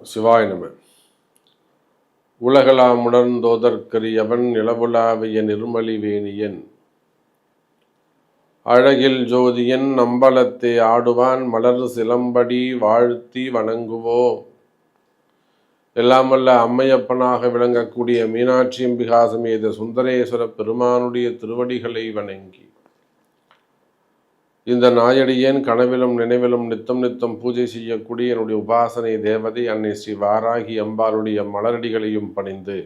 சிவாய நம உலகலாம் உணர்ந்தோதற்கரியவன் நிலவுலாவிய நிர்மலி வேணியன். அழகில் ஜோதியன் நம்பலத்தை ஆடுவான் மலர் சிலம்படி வாழ்த்தி வணங்குவோம் எல்லாமல்ல அம்மையப்பனாக விளங்கக்கூடிய மீனாட்சி அம்பிகா சமேத சுந்தரேஸ்வர பெருமானுடைய திருவடிகளை வணங்கி. இந்த நாயடியேன் கனவிலும் நினைவிலும் நித்தம் நித்தம் பூஜை செய்யக்கூடிய என்னுடைய உபாசனை தேவதை அன்னை ஸ்ரீ வாராகி அம்பாளுடைய மலரடிகளையும் பணிந்து.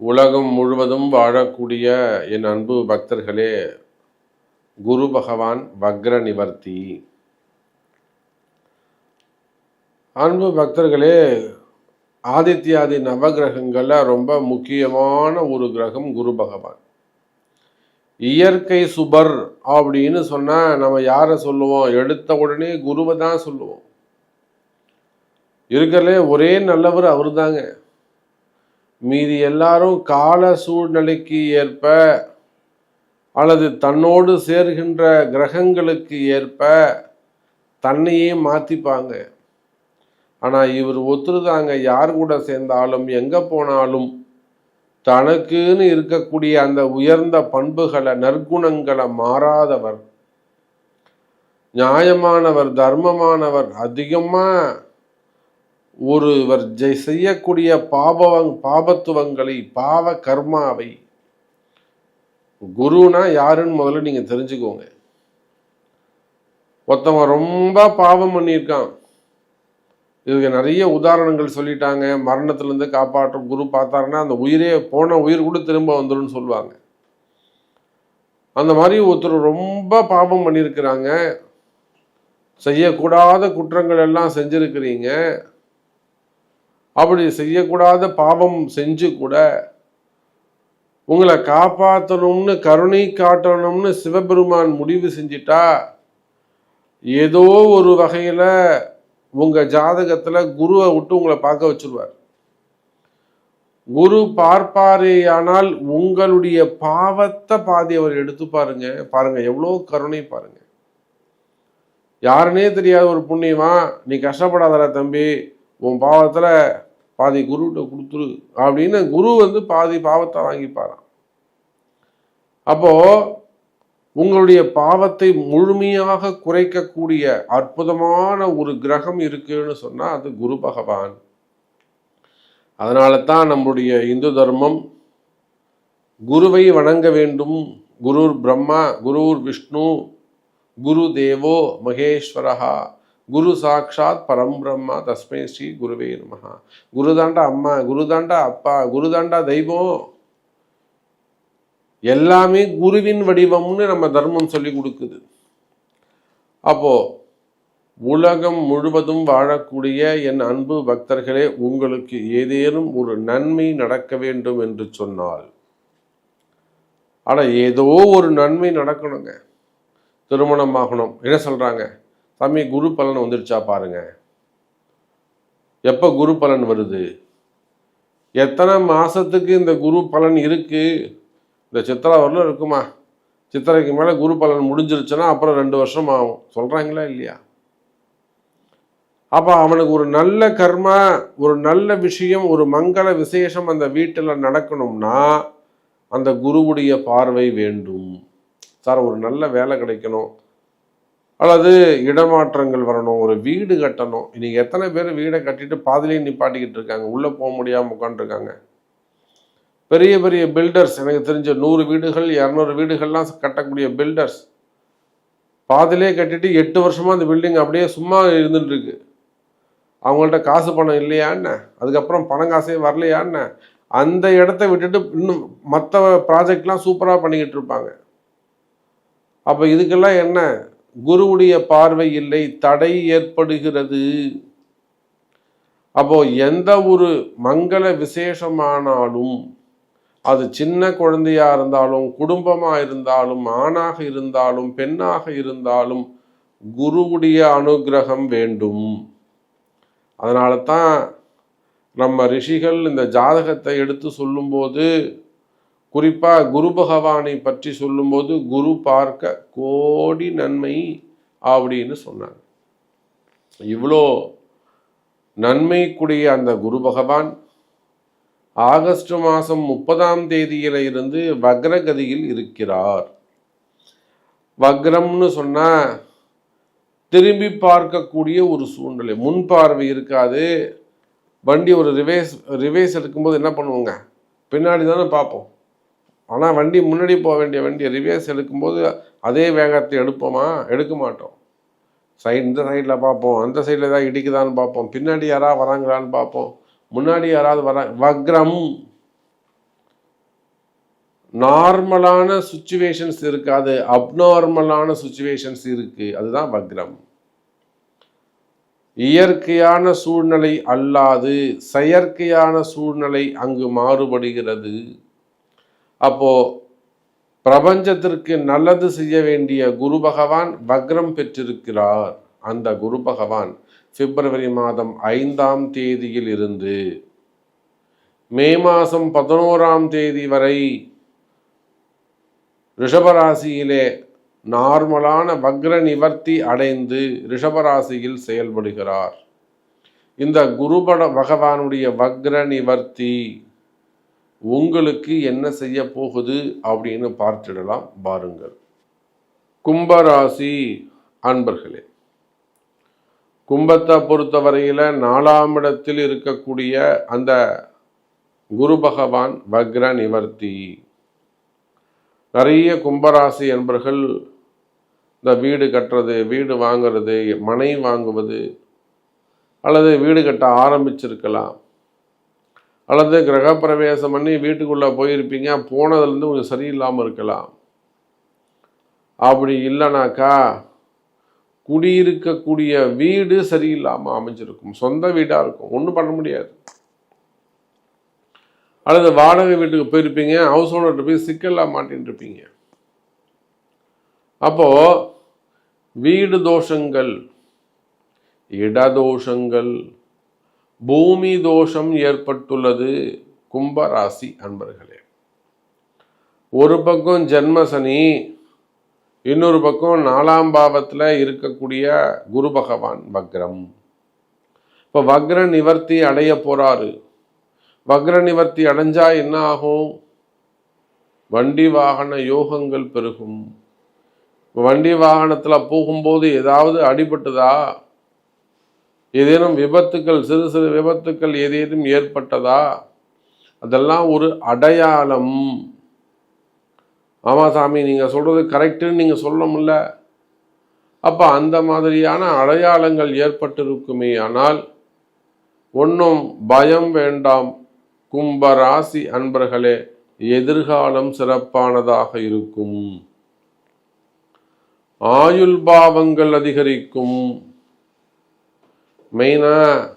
உலகம் முழுவதும் வாழக்கூடிய என் அன்பு பக்தர்களே குரு பகவான் வக்ர நிவர்த்தி. அன்பு பக்தர்களே ஆதித்யாதி நவகிரகங்களில் ரொம்ப முக்கியமான ஒரு கிரகம் குரு பகவான். இயற்கை சுபர் அப்படின்னு சொன்னால் நம்ம யாரை சொல்லுவோம்? எடுத்த உடனே குருவை தான் சொல்லுவோம். இருக்கிறதுலே ஒரே நல்லவர் அவர் தாங்க மீதி எல்லாரும் கால சூழ்நிலைக்கு ஏற்ப அல்லது தன்னோடு சேர்கின்ற கிரகங்களுக்கு ஏற்ப தன்னையே மாற்றிப்பாங்க ஆனால் இவர் ஒத்துருதாங்க யார் கூட சேர்ந்தாலும் எங்கே போனாலும் தனக்குன்னு இருக்கக்கூடிய அந்த உயர்ந்த பண்புகளை நற்குணங்களை மாறாதவர். நியாயமானவர் தர்மமானவர் அதிகமா ஒருவர் ஜெய் செய்யக்கூடிய பாபவங் பாபத்துவங்களை பாவ கர்மாவை. குருனா யாருன்னு முதல்ல நீங்க தெரிஞ்சுக்கோங்க. ஒருத்தவன் ரொம்ப பாவம் பண்ணியிருக்கான். இதுக்கு நிறைய உதாரணங்கள் சொல்லிட்டாங்க. மரணத்திலேருந்து காப்பாற்றும் குரு பார்த்தாருன்னா அந்த உயிரே போன உயிர் கூட திரும்ப வந்துடும் சொல்லுவாங்க. அந்த மாதிரி ஒருத்தர் ரொம்ப பாபம் பண்ணியிருக்கிறாங்க செய்யக்கூடாத குற்றங்கள் எல்லாம் செஞ்சுருக்கிறீங்க. அப்படி செய்யக்கூடாத பாவம் செஞ்சு கூட உங்களை காப்பாற்றணும்னு கருணை காட்டணும்னு சிவபெருமான் முடிவு செஞ்சிட்டா ஏதோ ஒரு வகையில் உங்கள் ஜாதகத்தில் குருவை விட்டு உங்களை பார்க்க வச்சுருவார். குரு பார்ப்பாரேயானால் உங்களுடைய பாவத்தை பாதி அவர் எடுத்து பாருங்க. பாருங்க எவ்வளோ கருணை பாருங்க. யாருன்னே தெரியாத ஒரு புண்ணியமா நீ கஷ்டப்படாதடா தம்பி உன் பாவத்தில் பாதி குருகிட்ட கொடுத்துரு அப்படின்னு குரு வந்து பாதி பாவத்தை வாங்கிப்பாராம். அப்போது உங்களுடைய பாவத்தை முழுமையாக குறைக்கக்கூடிய அற்புதமான ஒரு கிரகம் இருக்குன்னு சொன்னா அது குரு பகவான். அதனால தான் நம்முடைய இந்து தர்மம் குருவை வணங்க வேண்டும். குருர் பிரம்மா குருர் விஷ்ணு குரு தேவோ மகேஸ்வரஹா குரு சாட்சாத் பரம்பிரம்மா தஸ்மை ஸ்ரீ குருவே நமஹா. குருதாண்டா அம்மா குருதாண்டா அப்பா குருதாண்டா தெய்வம். எல்லாமே குருவின் வடிவம்னு நம்ம தர்மம் சொல்லி கொடுக்குது. அப்போ உலகம் முழுவதும் வாழக்கூடிய என் அன்பு பக்தர்களே உங்களுக்கு ஏதேனும் ஒரு நன்மை நடக்க வேண்டும் என்று சொன்னால் ஆனால் ஏதோ ஒரு நன்மை நடக்கணுங்க. திருமணம் ஆகணும். என்ன சொல்கிறாங்க சாமி குரு பலன் வந்துருச்சா பாருங்க. எப்போ குரு பலன் வருது? எத்தனை மாதத்துக்கு இந்த குரு பலன் இருக்குது இந்த சித்திரை வரலும் இருக்குமா? சித்திரைக்கு மேலே குரு பலன் முடிஞ்சிருச்சுன்னா அப்புறம் ரெண்டு வருஷம் ஆகும். சொல்கிறாங்களா இல்லையா? அப்போ அவனுக்கு ஒரு நல்ல கர்மா ஒரு நல்ல விஷயம் ஒரு மங்கள விசேஷம் அந்த வீட்டில் நடக்கணும்னா அந்த குருவுடைய பார்வை வேண்டும். சார் ஒரு நல்ல வேலை கிடைக்கணும். அல்லது இடமாற்றங்கள் வரணும் ஒரு வீடு கட்டணும். இன்னைக்கு எத்தனை பேர் வீடை கட்டிட்டு பாதிலேயே நிப்பாட்டிக்கிட்டு இருக்காங்க. உள்ளே போக முடியாமல் உட்காந்துருக்காங்க பெரிய பெரிய பில்டர்ஸ் எனக்கு தெரிஞ்ச நூறு வீடுகள் இரநூறு வீடுகள்லாம் கட்டக்கூடிய பில்டர்ஸ் பாதிலே கட்டிட்டு எட்டு வருஷமாக அந்த பில்டிங் அப்படியே சும்மா இருந்துட்டு இருக்கு அவங்கள்ட்ட காசு பணம் இல்லையான்னு அதுக்கப்புறம் பணம் காசே வரலையான்னு அந்த இடத்த விட்டுட்டு இன்னும் மற்ற ப்ராஜெக்ட்லாம் சூப்பராக பண்ணிக்கிட்டு இருப்பாங்க. அப்போ இதுக்கெல்லாம் என்ன? குருவுடைய பார்வை இல்லை தடை ஏற்படுகிறது. அப்போ எந்த ஒரு மங்கள விசேஷமானாலும் அது சின்ன குழந்தையா இருந்தாலும் குடும்பமா இருந்தாலும் ஆணாக இருந்தாலும் பெண்ணாக இருந்தாலும் குருவுடைய அனுகிரகம் வேண்டும். அதனால தான் நம்ம ரிஷிகள் இந்த ஜாதகத்தை எடுத்து சொல்லும்போது குறிப்பா குரு பகவானை பற்றி சொல்லும்போது குரு பார்க்க கோடி நன்மை அப்படின்னு சொன்னாங்க. இவ்வளோ நன்மைக்குரிய அந்த குரு பகவான் ஆகஸ்ட் மாதம் முப்பதாம் தேதியில இருந்து வக்ரகதியில் இருக்கிறார். வக்ரம்னு சொன்னால் திரும்பி பார்க்கக்கூடிய ஒரு சூழ்நிலை. முன் பார்வை இருக்காது. வண்டி ஒரு ரிவேஸ் ரிவேஸ் எடுக்கும்போது என்ன பண்ணுவோங்க? பின்னாடி தானே பார்ப்போம். ஆனால் வண்டி முன்னாடி போக வேண்டிய வண்டி ரிவேஸ் எடுக்கும்போது அதே வேகத்தை எடுப்போமா? எடுக்க மாட்டோம். சைடு இந்த சைடில் பார்ப்போம். அந்த சைடில் ஏதாவது இடிக்குதான்னு பார்ப்போம். பின்னாடி யாராவது வராங்களான்னு பார்ப்போம். முன்னாடி யாராவது வர வக்ரம். நார்மலான சுச்சுவேஷன்ஸ் இருக்காது. அப்நார்மலான சுச்சுவேஷன்ஸ் இருக்கு. அதுதான் வக்ரம். இயற்கையான சூழ்நிலை அல்லாது செயற்கையான சூழ்நிலை அங்கு மாறுபடுகிறது. அப்போ பிரபஞ்சத்திற்கு நல்லது செய்ய வேண்டிய குரு பகவான் வக்ரம் பெற்றிருக்கிறார். அந்த குரு பகவான் பிப்ரவரி மாதம் ஐந்தாம் தேதியில் இருந்து மே மாதம் பதினோராம் தேதி வரை ரிஷபராசியிலே நார்மலான வக்ர நிவர்த்தி அடைந்து ரிஷபராசியில் செயல்படுகிறார். இந்த குருபட பகவானுடைய வக்ர நிவர்த்தி உங்களுக்கு என்ன செய்ய போகுது அப்படின்னு பார்த்துடலாம் பாருங்கள். கும்பராசி அன்பர்களே கும்பத்தை பொறுத்தவரையில் நாலாம் இடத்தில் இருக்கக்கூடிய அந்த குரு பகவான் வக்ர நிவர்த்தி. நிறைய கும்பராசி என்பர்கள் இந்த வீடு கட்டுறது வீடு வாங்கிறது மனை வாங்குவது அல்லது வீடு கட்ட ஆரம்பிச்சிருக்கலாம். அல்லது கிரகப்பிரவேசம் பண்ணி வீட்டுக்குள்ளே போயிருப்பீங்க போனதுலேருந்து கொஞ்சம் சரியில்லாமல் இருக்கலாம். அப்படி இல்லைனாக்கா குடியிருக்கக்கூடிய வீடு சரியில்லாமல் அமைஞ்சிருக்கும். சொந்த வீடாக இருக்கும். ஒன்றும் பண்ண முடியாது. அல்லது வாடகை வீட்டுக்கு போயிருப்பீங்க. ஹவுஸ் ஓனர்கிட்ட போய் சிக்கலாக மாட்டின்னு இருப்பீங்க. அப்போது வீடு தோஷங்கள் இடதோஷங்கள் பூமி தோஷம் ஏற்பட்டுள்ளது. கும்பராசி அன்பர்களே. ஒரு பக்கம் ஜென்மசனி இன்னொரு பக்கம் நாலாம் பாவத்தில் இருக்கக்கூடிய குரு பகவான் வக்ரம். இப்போ வக்ர நிவர்த்தி அடைய போகிறாரு வக்ர நிவர்த்தி அடைஞ்சா என்ன ஆகும்? வண்டி வாகன யோகங்கள் பெருகும். வண்டி வாகனத்தில் போகும்போது ஏதாவது அடிபட்டுதா? ஏதேனும் விபத்துக்கள் சிறு சிறு விபத்துக்கள் ஏதேனும் ஏற்பட்டதா? அதெல்லாம் ஒரு அடையாளம். ஆமாம் சாமி நீங்கள் சொல்கிறது கரெக்டுன்னு நீங்கள் சொல்ல முடில அப்போ அந்த மாதிரியான அடையாளங்கள் ஏற்பட்டிருக்குமே ஆனால் ஒன்றும் பயம் வேண்டாம். கும்ப ராசி அன்பர்களே எதிர்காலம் சிறப்பானதாக இருக்கும். ஆயுள் பாவங்கள் அதிகரிக்கும். மெயினாக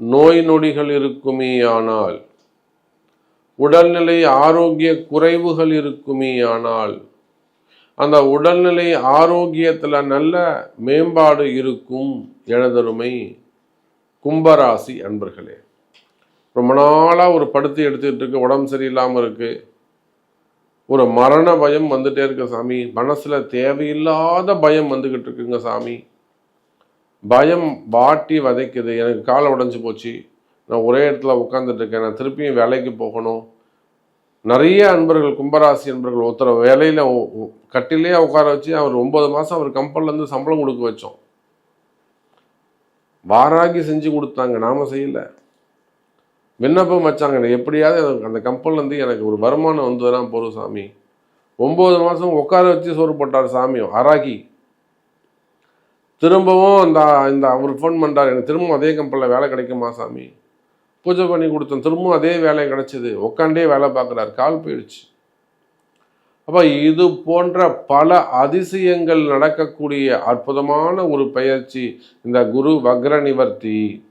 நோய் நொடிகள் இருக்குமே ஆனால் உடல்நிலை ஆரோக்கிய குறைவுகள் இருக்குமே ஆனால் அந்த உடல்நிலை ஆரோக்கியத்தில் நல்ல மேம்பாடு இருக்கும் எனதருமை கும்பராசி அன்பர்களே. ரொம்ப நாளாக ஒரு படுத்து எடுத்துக்கிட்டு இருக்கு உடம்பு சரியில்லாமல் இருக்குது ஒரு மரண பயம் வந்துட்டே இருக்கு சாமி. மனசில் தேவையில்லாத பயம் வந்துக்கிட்டு இருக்குங்க சாமி. பயம் வாட்டி வதைக்குது. எனக்கு காலை உடஞ்சி போச்சு. நான் ஒரே இடத்துல உட்காந்துட்டு இருக்கேன். நான் திருப்பியும் வேலைக்கு போகணும். நிறைய அன்பர்கள் கும்பராசி அன்பர்கள் ஒருத்தர வேலையில் கட்டிலே உட்கார வச்சு அவர் ஒன்பது மாதம் அவர் கம்பெனிலேருந்து சம்பளம் கொடுக்க வச்சோம். வாராகி செஞ்சு கொடுத்தாங்க நாம் செய்யலை. விண்ணப்பம் வச்சாங்க எப்படியாவது அந்த கம்பெனிலேருந்து எனக்கு ஒரு வருமானம் வந்ததுனா போதும் சாமி. ஒம்பது மாதம் உட்கார வச்சு சோறு போட்டார் சாமியும் அராகி திரும்பவும் அந்த இந்த அவர் ஃபோன் பண்ணுறார் எனக்கு திரும்பவும் அதே கம்பெனியில் வேலை கிடைக்குமா சாமி? பூஜை பண்ணி கொடுத்தேன் திரும்பவும் அதே வேலை கிடச்சிது. உட்காண்டே வேலை பார்க்குறாரு. கால் போயிடுச்சு. அப்போ இது போன்ற பல அதிசயங்கள் நடக்கக்கூடிய அற்புதமான ஒரு பயிற்சி இந்த குரு வக்ர நிவர்த்தி.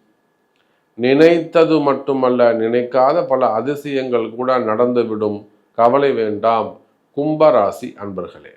நினைத்தது மட்டுமல்ல நினைக்காத பல அதிசயங்கள் கூட நடந்துவிடும். கவலை வேண்டாம். கும்பராசி அன்பர்களே.